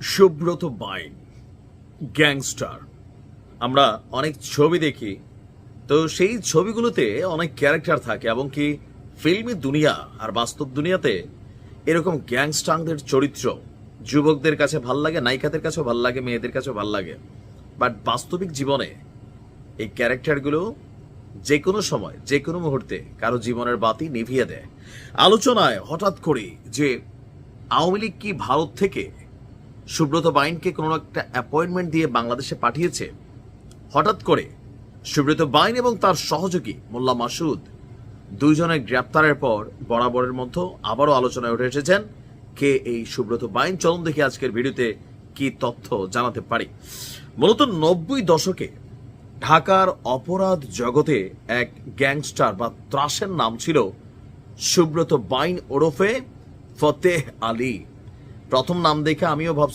সুব্রত বাইন, gangster. আমরা অনেক ছবি দেখি, তো সেই ছবিগুলোতে অনেক ক্যারেক্টার থাকে এবং কি ফিল্মি দুনিয়া আর বাস্তব দুনিয়াতে এরকম গ্যাংস্টারদের চরিত্র যুবকদের কাছে ভালো লাগে, নায়িকাদের কাছে ভালো লাগে, মেয়েদের কাছেও ভালো লাগে। বাট বাস্তবিক জীবনে এই ক্যারেক্টারগুলো যে কোনো সময় যে কোনো মুহূর্তে কারও জীবনের বাতি নিভিয়ে দেয়। আলোচনায় হঠাৎ করে যে আওয়ামী লীগ কি ভারত থেকে সুব্রত বাইনকে কোনো একটা অ্যাপয়েন্টমেন্ট দিয়ে বাংলাদেশে পাঠিয়েছে। হঠাৎ করে সুব্রত বাইন এবং তার সহযোগী মোল্লা মাসুদ দুইজনের গ্রেপ্তারের পর বরাবরের মধ্যে আবারও আলোচনায় উঠে এসেছেন কে এই সুব্রত বাইন। চলন দেখি আজকের ভিডিওতে কি তথ্য জানাতে পারি। মূলত নব্বই দশকে ঢাকার অপরাধ জগতে এক গ্যাংস্টার বা ত্রাসের নাম ছিল সুব্রত বাইন ওরফে ফতেহ আলী। প্রথম নাম দেখে আমিও ভাবছি